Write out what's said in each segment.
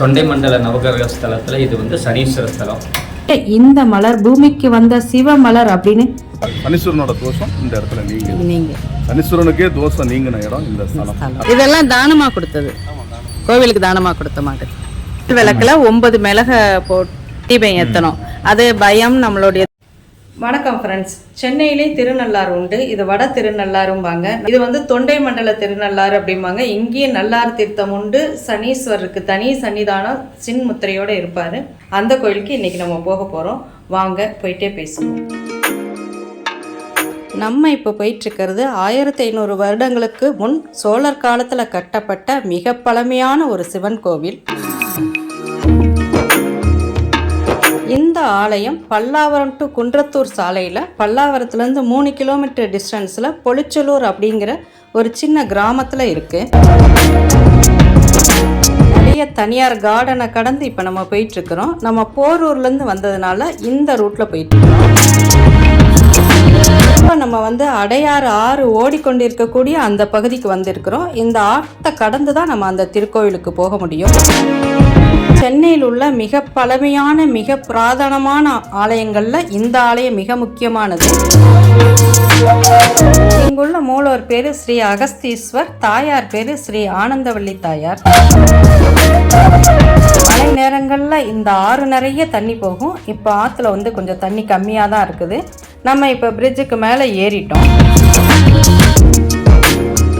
தொண்டை மண்டல நவகிரக ஸ்தலத்தில் இது வந்து சனீஸ்வர ஸ்தலம். இந்த மலர் பூமிக்கு வந்த சிவ மலர் அப்படின்னு? சனீஸ்வரனோட தோஷம் இந்த இடத்துல நீங்க நீங்க. சனீஸ்வரனுக்கே தோஷம் நீங்கின இடம் இந்த ஸ்தலம். இதெல்லாம் தானமா கொடுத்தது? கோவிலுக்கு தானமா கொடுத்த மாட்டு விளக்குல ஒன்பது மிளக போட்டு தீபம் ஏத்தணும். அது பயம் நம்மளுடைய வணக்கம் ஃப்ரெண்ட்ஸ் சென்னையிலே திருநள்ளாறு உண்டு. இது வட திருநள்ளாறும்பாங்க. இது வந்து தொண்டை மண்டல திருநள்ளாறு அப்படிம்பாங்க. இங்கேயும் நல்லாறு தீர்த்தம் உண்டு. சனீஸ்வரருக்கு தனி சன்னிதானம் சின் முத்திரையோடு இருப்பார். அந்த கோயிலுக்கு இன்னைக்கு நம்ம போக போகிறோம் வாங்க போயிட்டே பேசுவோம். நம்ம இப்போ போயிட்டுருக்கிறது ஆயிரத்தி ஐநூறு வருடங்களுக்கு முன் சோழர் காலத்தில் கட்டப்பட்ட மிக பழமையான ஒரு சிவன் கோவில். இந்த ஆலயம் பல்லாவரம் டு குன்றத்தூர் சாலையில் பல்லாவரத்துலேருந்து மூணு கிலோமீட்டர் டிஸ்டன்ஸில் பொளிச்சலூர் அப்படிங்கிற ஒரு சின்ன கிராமத்தில் இருக்குது நிறைய தனியார் கார்டனை கடந்து இப்போ நம்ம போயிட்டுருக்குறோம். நம்ம போரூர்லேருந்து வந்ததுனால இந்த ரூட்டில் போயிட்டுருக்கோம். இப்போ நம்ம வந்து அடையாறு ஆறு ஓடிக்கொண்டிருக்கக்கூடிய அந்த பகுதிக்கு வந்திருக்கிறோம். இந்த ஆற்றை கடந்து தான் நம்ம அந்த திருக்கோயிலுக்கு போக முடியும். சென்னையில் உள்ள மிக பழமையான மிக புராதனமான ஆலயங்களில் இந்த ஆலயம் மிக முக்கியமானது. இங்குள்ள மூலவர் பேரு ஸ்ரீ அகஸ்தீஸ்வர் தாயார் பேரு ஸ்ரீ ஆனந்தவள்ளி தாயார். மழை நேரங்களில் இந்த ஆறு நிறைய தண்ணி போகும். இப்போ ஆற்றுல வந்து கொஞ்சம் தண்ணி கம்மியாக தான் இருக்குது. நம்ம இப்போ பிரிட்ஜுக்கு மேலே ஏறிட்டோம்.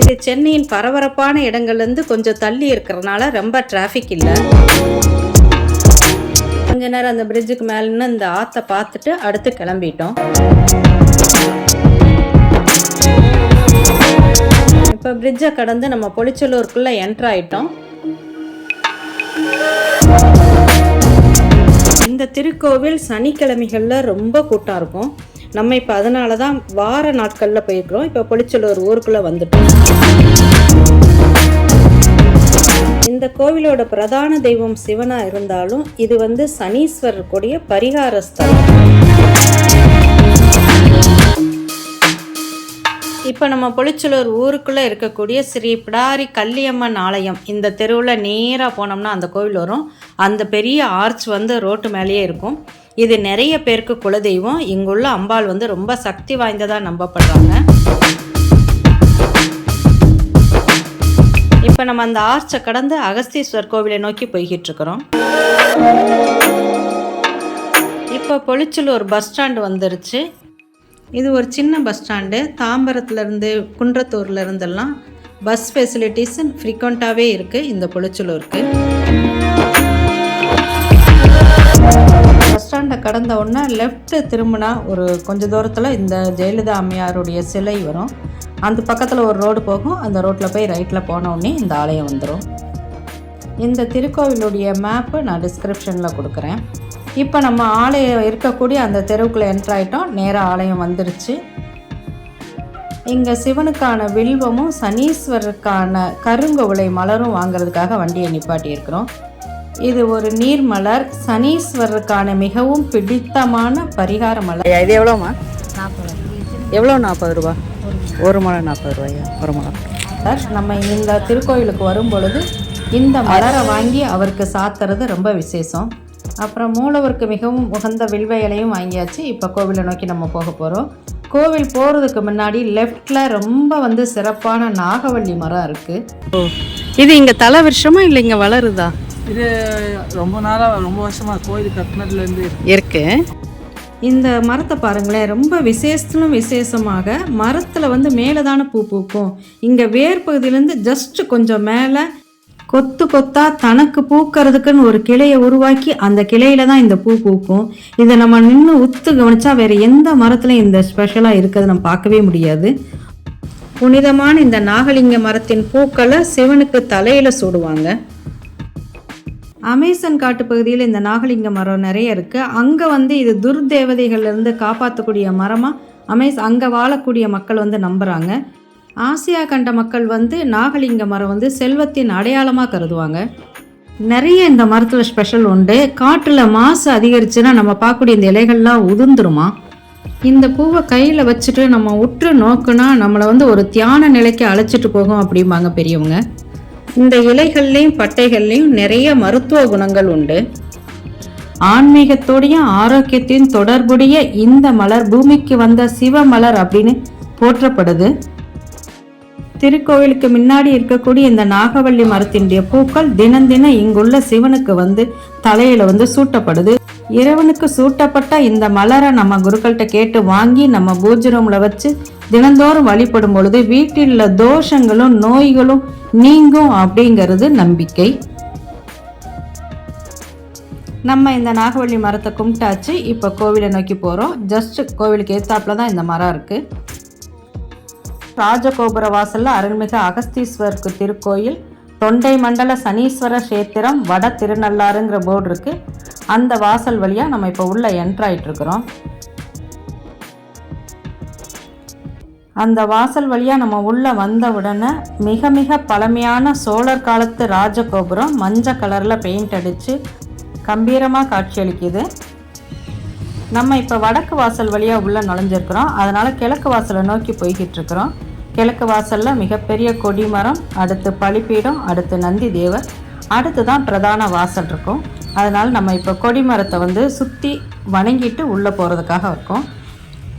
இது சென்னையின் பரபரப்பான இடங்கள்லேருந்து கொஞ்சம் தள்ளி இருக்கிறதுனால ரொம்ப டிராஃபிக் இல்லை. கொஞ்ச நேரம் அந்த பிரிட்ஜுக்கு மேலேன்னு இந்த ஆற்றை பார்த்துட்டு அடுத்து கிளம்பிட்டோம். இப்போ பிரிட்ஜை கடந்து நம்ம பொளிச்சலூருக்குள்ளே என்ட்ரு ஆயிட்டோம். இந்த திருக்கோவில் சனிக்கிழமைகளில் ரொம்ப கூட்டம் இருக்கும். நம்ம இப்போ அதனால தான் வார நாட்களில் போயிருக்கிறோம். இப்போ பொளிச்சலூர் ஊருக்குள்ளே வந்துட்டோம். இந்த கோவிலோட பிரதான தெய்வம் சிவனாக இருந்தாலும் இது வந்து சனீஸ்வரர் கூடிய பரிகார ஸ்தலம். இப்போ நம்ம பொளிச்சலூர் ஊருக்குள்ளே இருக்கக்கூடிய ஸ்ரீ பிடாரி கல்லியம்மன் ஆலயம். இந்த தெருவில் நேராக போனோம்னா அந்த கோவில் வரும். அந்த பெரிய ஆர்ச் வந்து ரோட்டு மேலேயே இருக்கும். இது நிறைய பேருக்கு குலதெய்வம். இங்குள்ள அம்பாள் வந்து ரொம்ப சக்தி வாய்ந்ததாக நம்பப்படுறாங்க. இப்போ நம்ம அந்த ஆர்ச்சை கடந்து அகஸ்தீஸ்வர் கோவிலை நோக்கி போய்கிட்டு இருக்கிறோம் இப்போ பொளிச்சலூர் பஸ் ஸ்டாண்டு வந்துருச்சு. இது ஒரு சின்ன பஸ் ஸ்டாண்டு தாம்பரத்துலேருந்து குன்றத்தூர்லேருந்தெல்லாம் பஸ் ஃபெசிலிட்டிஸ் ஃப்ரீக்வெண்ட்டாகவே இருக்குது இந்த பொளிச்சலூருக்கு. பஸ் கடந்த உடனே லெஃப்ட்டு திரும்பினா ஒரு கொஞ்ச தூரத்தில் இந்த ஜெயலலிதா அம்மையாருடைய சிலை வரும். அந்த பக்கத்தில் ஒரு ரோடு போகும். அந்த ரோட்டில் போய் ரைட்டில் போன உடனே இந்த ஆலயம் வந்துடும் இந்த திருக்கோவிலுடைய மேப்பு நான் டிஸ்கிரிப்ஷனில் கொடுக்குறேன். இப்போ நம்ம ஆலயம் இருக்கக்கூடிய அந்த தெருவுக்குள்ளே என்ட்ரு ஆகிட்டோம் நேராக ஆலயம் வந்துருச்சு. இங்கே சிவனுக்கான வில்வமும் சனீஸ்வரருக்கான கருங்கோவிலை மலரும் வாங்கிறதுக்காக வண்டியை நிப்பாட்டி இருக்கிறோம் இது ஒரு நீர்மலர் சனீஸ்வரருக்கான மிகவும் பிடித்தமான பரிகார மலர். இது எவ்வளோமா எவ்வளோ நாற்பது ரூபா? ஒரு மலை நாற்பது ரூபாயா ஒரு மலை. சார் நம்ம இந்த திருக்கோயிலுக்கு வரும் பொழுது இந்த மலரை வாங்கி அவருக்கு சாத்துறது ரொம்ப விசேஷம். அப்புறம் மூலவருக்கு மிகவும் உகந்த வில்வ இலையும் வாங்கியாச்சு. இப்போ கோவிலை நோக்கி நம்ம போக போகிறோம் கோவில் போகிறதுக்கு முன்னாடி லெஃப்டில் ரொம்ப வந்து சிறப்பான நாகவள்ளி மரம் இருக்குது இது இங்கே தலை வருஷமா இல்லை இங்கே வளருதா? இது ரொம்ப நாளாக ரொம்ப வருஷமாக கோயில் கட்டினதுலேருந்து இருக்கு. இந்த மரத்தை பாருங்களேன் ரொம்ப விசேஷத்திலும் விசேஷமாக மரத்தில் வந்து மேலே தானே பூ பூக்கும். இங்கே வேர் பகுதியிலேருந்து ஜஸ்ட் கொஞ்சம் மேலே கொத்து கொத்தா தனக்கு பூக்கிறதுக்குன்னு ஒரு கிளையை உருவாக்கி அந்த கிளையில தான் இந்த பூ பூக்கும். இதை நம்ம நின்று உத்து கவனிச்சா வேற எந்த மரத்துலையும் இந்த ஸ்பெஷலாக இருக்கிறது நம்ம பார்க்கவே முடியாது. புனிதமான இந்த நாகலிங்க மரத்தின் பூக்களை சிவனுக்கு தலையில சூடுவாங்க. அமேசன் காட்டு பகுதியில் இந்த நாகலிங்க மரம் நிறைய இருக்குது அங்கே வந்து இது துர்தேவதைகள்லேருந்து காப்பாற்றக்கூடிய மரமாக அமேஸ் அங்கே வாழக்கூடிய மக்கள் வந்து நம்புகிறாங்க ஆசியா கண்ட மக்கள் வந்து நாகலிங்க மரம் வந்து செல்வத்தின் அடையாளமாக கருதுவாங்க. நிறைய இந்த மருத்துவ ஸ்பெஷல் உண்டு. காற்றில் மாசு அதிகரிச்சுன்னா நம்ம பார்க்கக்கூடிய இந்த இலைகள்லாம் உதிர்ந்துருமா? இந்த பூவை கையில் வச்சுட்டு நம்ம உற்று நோக்குனா நம்மளை வந்து ஒரு தியான நிலைக்கு அழைச்சிட்டு போகும் அப்படிம்பாங்க பெரியவங்க. இந்த இலைகள்லையும் பட்டைகள்லையும் நிறைய மருத்துவ குணங்கள் உண்டு. ஆன்மீகத்தோடையும் ஆரோக்கியத்தையும் தொடர்புடைய இந்த மலர் பூமிக்கு வந்த சிவ மலர் அப்படின்னு போற்றப்படுது. திருக்கோவிலுக்கு முன்னாடி இருக்கக்கூடிய இந்த நாகவள்ளி மரத்தினுடைய பூக்கள் தினம் தினம் இங்குள்ள சிவனுக்கு வந்து தலையில வந்து சூட்டப்படுது. இறைவனுக்கு சூட்டப்பட்ட இந்த மலரை நம்ம குருக்கள்கிட்ட கேட்டு வாங்கி நம்ம பூஜை ரூம்ல வச்சு தினந்தோறும் வழிபடும் பொழுது வீட்டில் உள்ள தோஷங்களும் நோய்களும் நீங்கும் அப்படிங்கிறது நம்பிக்கை. நம்ம இந்த நாகவள்ளி மரத்தை கும்பிட்டாச்சு. இப்போ கோவிலை நோக்கி போகிறோம் ஜஸ்ட் கோவிலுக்கு ஏத்தாப்புல தான் இந்த மரம் இருக்குது ராஜகோபுர வாசலில் அருள்மிகு அகஸ்தீஸ்வருக்கு திருக்கோயில் தொண்டை மண்டல சனீஸ்வர கஷேத்திரம் வட திருநள்ளாறுங்கிற போர்டு இருக்குது அந்த வாசல் வழியாக நம்ம இப்போ உள்ளே என்ட்ரு அந்த வாசல் வழியாக நம்ம உள்ள வந்த உடனே மிக மிக பழமையான சோழர் காலத்து ராஜகோபுரம் மஞ்சள் கலரில் பெயிண்ட் அடித்து கம்பீரமாக காட்சியளிக்குது. நம்ம இப்போ வடக்கு வாசல் வழியாக உள்ளே நுழைஞ்சிருக்கிறோம். அதனால் கிழக்கு வாசலை நோக்கி போய்கிட்டு இருக்கிறோம். கிழக்கு வாசலில் மிகப்பெரிய கொடிமரம் அடுத்து பழிப்பீடம் அடுத்து நந்தி தேவர் அடுத்து தான் பிரதான வாசல் இருக்கும். அதனால் நம்ம இப்போ கொடிமரத்தை வந்து சுற்றி வணங்கிட்டு உள்ளே போகிறதுக்காக இருக்கும்.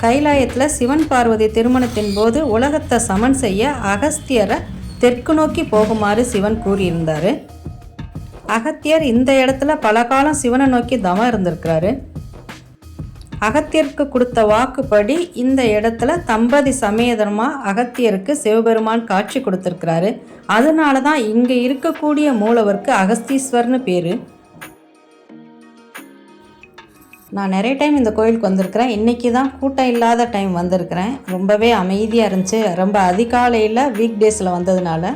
கைலாயத்தில் சிவன் பார்வதி திருமணத்தின் போது உலகத்தை சமன் செய்ய அகஸ்தியரை தெற்கு நோக்கி போகுமாறு சிவன் கூறியிருந்தார். அகத்தியர் இந்த இடத்துல பல காலம் சிவனை நோக்கி தவம் இருந்திருக்கிறாரு. அகத்தியருக்கு கொடுத்த வாக்குப்படி இந்த இடத்துல தம்பதி சமேதமா அகத்தியருக்கு சிவபெருமான் காட்சி கொடுத்துருக்கிறாரு. அதனால தான் இங்கே இருக்கக்கூடிய மூலவருக்கு அகஸ்தீஸ்வர்னு பேர். நான் நிறைய டைம் இந்த கோயிலுக்கு வந்திருக்கிறேன். இன்றைக்கி தான் கூட்டம் இல்லாத டைம் வந்திருக்கிறேன். ரொம்பவே அமைதியாக இருந்துச்சு. ரொம்ப அதிகாலையில் வீக் டேஸில் வந்ததுனால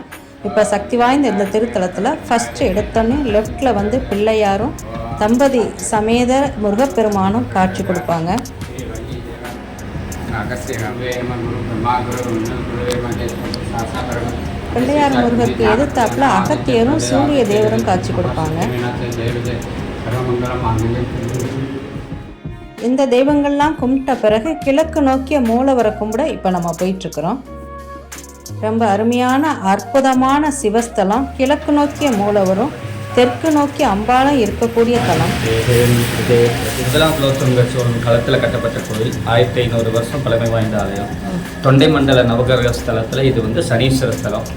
இப்போ சக்தி வாய்ந்த இந்த திருத்தலத்தில் ஃபஸ்ட்டு எடுத்தோன்னே லெஃப்டில் வந்து பிள்ளையாரும் தம்பதி சமேத முருகப்பெருமானும் காட்சி கொடுப்பாங்க. பிள்ளையார் முருகருக்கு எதிர்த்தாப்புல அகத்தியரும் சூரிய தேவரும் காட்சி கொடுப்பாங்க. இந்த தெய்வங்கள்லாம் கும்பிட்ட பிறகு கிழக்கு நோக்கிய மூலவரை கும்பிட இப்போ நம்ம போயிட்டுருக்குறோம். ரொம்ப அருமையான அற்புதமான சிவஸ்தலம். கிழக்கு நோக்கிய மூலவரும் தெற்கு நோக்கி அம்பாலும் இருக்கக்கூடிய தலம். இதெல்லாம் முதலாம் குலோத்துங்க சோழன் காலத்தில் கட்டப்பட்ட கோயில். ஆயிரத்தி ஐநூறு வருஷம் பழமை வாய்ந்த ஆலயம். தொண்டை மண்டல நவகிரக ஸ்தலத்தில் இது வந்து சனீஸ்வர ஸ்தலம்.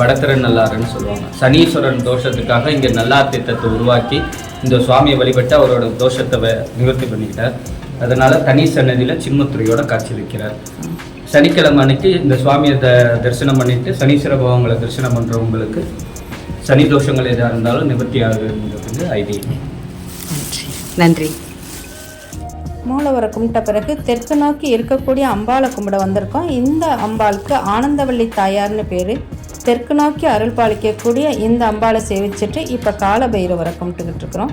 வடத்திருநள்ளாறுன்னு சொல்லுவாங்க. சனீஸ்வரன் தோஷத்துக்காக இங்கே நல்லா திட்டத்தை உருவாக்கி இந்த சுவாமியை வழிபட்டு அவரோட தோஷத்தை வ- நிவர்த்தி பண்ணிக்கிட்டார். அதனால தனி சன்னதியில் சின்முத்திரையோட காட்சியளிக்கிறார் சனிக்கிழமை அன்னைக்கு இந்த சுவாமியை த தரிசனம் பண்ணிட்டு சனீஸ்வர பகவான்களை தரிசனம் பண்ணுறவங்களுக்கு சனி தோஷங்கள் எதாக இருந்தாலும் நிவர்த்தி ஆகுங்கிறது வந்து ஐதீகம் நன்றி. மூலவரை கும்பிட்ட பிறகு தெற்கு நோக்கி இருக்கக்கூடிய அம்பாளை கும்பிட வந்திருக்கோம். இந்த அம்பாளுக்கு ஆனந்தவள்ளி தாயார்னு பேர். தெற்கு நோக்கி அருள் பாலிக்கக்கூடிய இந்த அம்பாளை சேவிச்சுட்டு இப்போ கால பைரவரை கும்பிட்டுக்கிட்டு இருக்கிறோம்.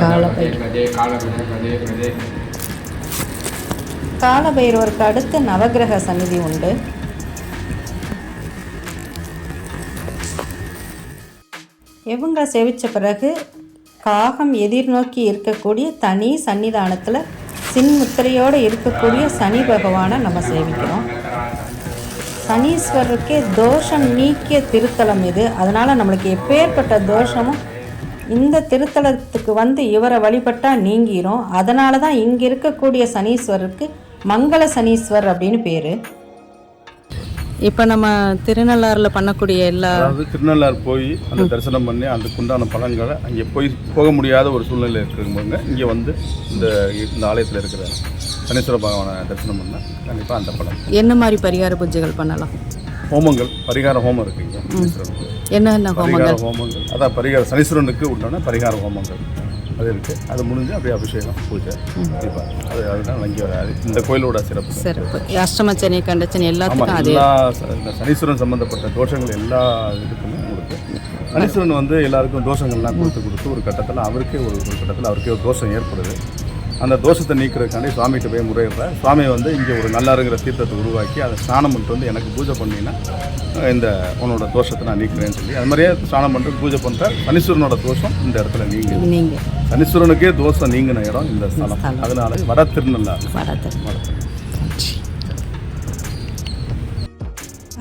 கால கால பைரவருக்கு அடுத்து நவக்கிரக சந்நிதி உண்டு. இவங்க சேவித்த பிறகு காகம் எதிர்நோக்கி இருக்கக்கூடிய தனி சன்னிதானத்தில் சின்முத்திரையோடு இருக்கக்கூடிய சனி பகவானை நம்ம சேவிக்கிறோம். சனீஸ்வரருக்கே தோஷம் நீக்கிய திருத்தலம் இது. அதனால் நம்மளுக்கு எப்பேற்பட்ட தோஷமும் இந்த திருத்தலத்துக்கு வந்து இவரை வழிபட்டால் நீங்கிரும். அதனால தான் இங்கே இருக்கக்கூடிய சனீஸ்வரருக்கு மங்கள சனீஸ்வர் அப்படின்னு பேர். இப்போ நம்ம திருநள்ளாறில் பண்ணக்கூடிய எல்லா அதாவது திருநள்ளாறு போய் அந்த தரிசனம் பண்ணி அதுக்குண்டான பலன்களை அங்கே போய் போக முடியாத ஒரு சூழ்நிலை இருக்கிறவங்க இங்கே வந்து இந்த இந்த ஆலயத்தில் இருக்கிற சனீஸ்வர பகவானை தரிசனம் பண்ணால் கண்டிப்பாக அந்த பலன். என்ன மாதிரி பரிகார பூஜைகள் பண்ணலாம்? ஹோமங்கள் பரிகார ஹோமம் இருக்குங்க. என்னென்ன பரிகார ஹோமங்கள். அதான் பரிகார சனீஸ்வரனுக்கு உண்டான பரிகார ஹோமங்கள். அது இருக்குது அது முடிஞ்சு அப்படியே அபிஷேகம் பூஜை. கண்டிப்பாக அது அதுதான் இங்கே வராது இந்த கோயிலோட சிறப்பு. சிறப்பு. அஷ்டமச்சனி கண்டச்சனி எல்லாத்துக்கும் எல்லா சனீஸ்வரன் சம்மந்தப்பட்ட தோஷங்கள் எல்லா இதுக்குமே உங்களுக்கு சனீஸ்வரன் வந்து எல்லாருக்கும் தோஷங்கள்லாம் கொடுத்து கொடுத்து ஒரு கட்டத்தில் அவருக்கே ஒரு ஒரு கட்டத்தில் அவருக்கே ஒரு தோஷம் ஏற்படுது. அந்த தோஷத்தை நீக்கிறதுக்காண்டி சுவாமிகிட்ட போய் முறையிடுற சுவாமி வந்து இங்கே ஒரு நல்லா இருக்கிற தீர்த்தத்தை உருவாக்கி அதை ஸ்நானம் பண்ணிட்டு வந்து எனக்கு பூஜை பண்ணினா இந்த உன்னோட தோஷத்தை நான் நீக்கிறேன்னு சொல்லி அது மாதிரியே ஸ்நானம் பண்ணிட்டு பூஜை பண்ணிட்டா சனீஸ்வரனோட தோஷம் இந்த இடத்துல நீங்க நீங்கள் சனீஸ்வரனுக்கே தோஷம் நீங்கின இடம் இந்த ஸ்தலம். அதனால வட திருநள்ளாறு.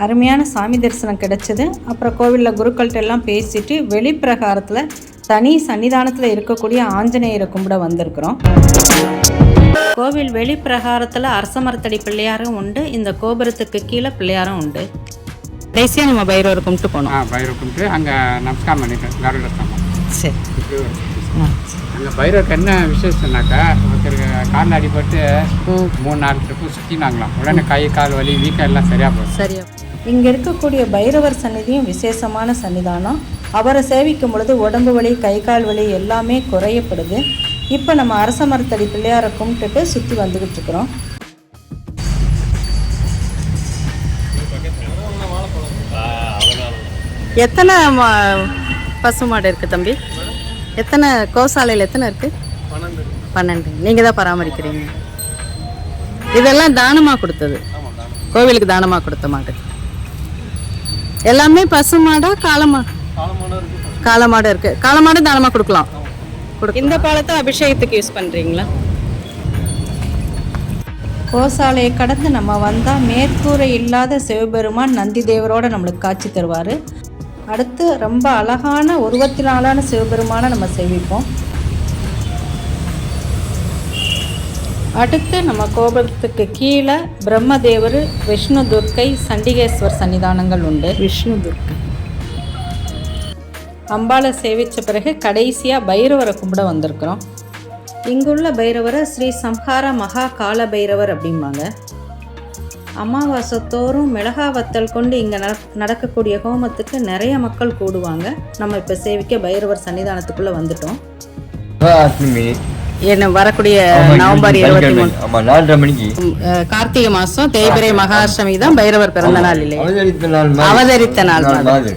அருமையான சாமி தரிசனம் கிடைச்சது. அப்புறம் கோவிலில் குருக்கள்கிட்ட எல்லாம் பேசிட்டு வெளிப்பிரகாரத்தில் தனி சன்னிதானத்தில் இருக்கக்கூடிய ஆஞ்சநேயரை கும்பிட வந்திருக்கிறோம். கோவில் வெளிப்பிரகாரத்தில் அரசமரத்தடி பிள்ளையாரும் உண்டு. இந்த கோபுரத்துக்கு கீழே பிள்ளையாரும் உண்டு. கடைசியாக நம்ம பைரவரை கும்பிட்டு போனோம். ஆ பைரவ கும்பிட்டு அங்கே நமஸ்காரம் ஸ்தம்பம் சரி. அங்கே பைரவருக்கு என்ன விசேஷம்னாக்கா ஒருத்தருக்கு காலில் அடிபட்டு மூணு நாலு ட்ரிப்பு சுற்றினாங்களாம் உடனே கை கால் வலி வீக்கம் எல்லாம் சரியாக போகுது சரியா இங்கே இருக்கக்கூடிய பைரவர் சந்நிதியும் விசேஷமான சன்னிதானம் அவரை சேவிக்கும் பொழுது உடம்பு வலி கை கால் வலி எல்லாமே குறையப்படுது. இப்போ நம்ம அரச மரத்தடி பிள்ளையாரை கும்பிட்டுட்டு சுற்றி வந்துக்கிட்டு இருக்கிறோம். எத்தனை பசு மாடு இருக்குது தம்பி? எத்தனை கோசாலையில் எத்தனை இருக்குது பன்னெண்டு. நீங்கள் தான் பராமரிக்கிறீங்க. இதெல்லாம் தானமாக கொடுத்தது? கோவிலுக்கு தானமாக கொடுத்த மாடு? எல்லாமே பசு மாடா காளமா காளமாடு இருக்கு காளமாடு தானமாக கொடுக்கலாம். கொடு- இந்த பாலத்தை அபிஷேகத்துக்கு யூஸ் பண்ணுறீங்களா கோசாலையை கடந்து நம்ம வந்தால் மேற்கூரை இல்லாத சிவபெருமான் நந்தி தேவரோட நம்மளுக்கு காட்சி தருவார். அடுத்து ரொம்ப அழகான உருவத்தினாலான சிவபெருமானை நம்ம சேவிப்போம். அடுத்து நம்ம கோபுரத்துக்கு கீழே பிரம்மதேவர் விஷ்ணு துர்க்கை சண்டிகேஸ்வர் சன்னிதானங்கள் உண்டு. விஷ்ணு துர்க்கை அம்பாளை சேவித்த பிறகு கடைசியாக பைரவரை கும்பிட வந்திருக்கிறோம். இங்குள்ள பைரவரை ஸ்ரீ சம்ஹார மகா கால பைரவர் அப்படிம்பாங்க. அமாவாசை தோறும் மிளகா வத்தல் கொண்டு இங்கே நடக்கக்கூடிய ஹோமத்துக்கு நிறைய மக்கள் கூடுவாங்க. நம்ம இப்போ சேவிக்க பைரவர் சன்னிதானத்துக்குள்ளே வந்துட்டோம். என்ன வரக்கூடிய நவம்பர் இருபத்தி. மூணு. ஆமா நாலரை மணிக்கு. கார்த்திகை மாதம் தேய்பிரை மகாஷ்டமி தான் பைரவர் பிறந்த நாள் இல்லையா? அவதரித்த நாள். அவதரித்த நாள்.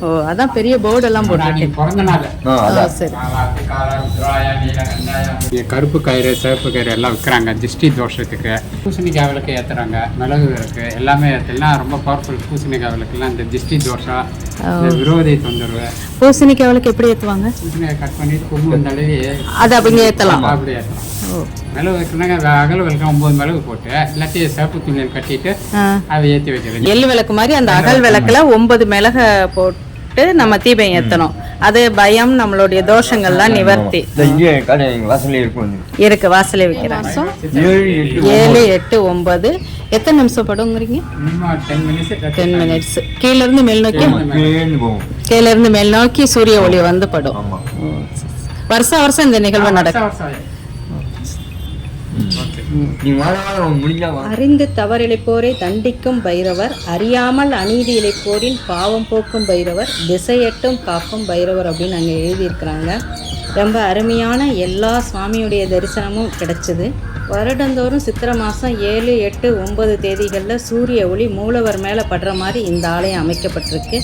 ஓ அதான் பெரிய போர்டு எல்லாம் அன்னைக்கு பிறந்த நாள். சரி. கருப்பு கயிறு சிவப்பு கயிறு எல்லாம் விற்கிறாங்க திஷ்டி தோஷத்துக்கு பூசணிக்காய் விளக்கு ஏற்றுறாங்க மிளகு விளக்கு எல்லாமே ஏற்றலாம் ரொம்ப பவர்ஃபுல் பூசணிக்காய் விளக்குலாம் இந்த திஷ்டி இந்த விரோதி தொந்தரவு. பூசணிக்காய் அவளுக்கு எப்படி ஏற்றுவாங்க பூசணிக்காய் கட் பண்ணிட்டு கொம்பு தடவி அது அப்படிங்க ஏற்றலாம் அப்படி ஏற்றலாம் மிளகு வைக்கணுங்க அகல் விளக்கு ஒம்பது மிளகு போட்டு எல்லாத்தையும் சிவப்பு துணியில் கட்டிட்டு அதை ஏற்றி வைக்கிறது எள்ளு விளக்கு மாதிரி அந்த அகல் விளக்குல ஒன்பது மிளக போட்டு நம்ம தீபம் ஏற்றணும் அது பயம் நம்மளுடைய தோஷங்கள்லாம் நிவர்த்தி. இருக்கு வாசலே வைக்கிறாங்க ஏழு எட்டு ஏழு எட்டு ஒன்பது. எத்தனை நிமிஷம் படுங்கிறீங்க டென் மினிட்ஸ் டென் மினிட்ஸ் கீழ இருந்து மேல் நோக்கி? கீழ இருந்து மேல் நோக்கி சூரிய ஒளி வந்து படும். ஆமா. வருஷம் வருஷம் இந்த நிகழ்வு நடக்கும். நீங்க அறிந்து தவறிழைப்போரை தண்டிக்கும் பைரவர் அறியாமல் அநீதி இழைப்போரின் பாவம் போக்கும் பைரவர் திசையட்டும் காக்கும் பைரவர் அப்படின்னு அங்கே எழுதியிருக்கிறாங்க. ரொம்ப அருமையான எல்லா சுவாமியுடைய தரிசனமும் கிடைச்சிது. வருடந்தோறும் சித்திரை மாதம் ஏழு எட்டு ஒன்பது தேதிகளில் சூரிய ஒளி மூலவர் மேலே படுற மாதிரி இந்த ஆலயம் அமைக்கப்பட்டிருக்கு.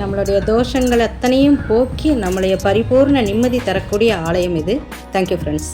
நம்மளுடைய தோஷங்கள் அத்தனையும் போக்கி நம்மளுடைய பரிபூர்ண நிம்மதி தரக்கூடிய ஆலயம் இது. Thank you friends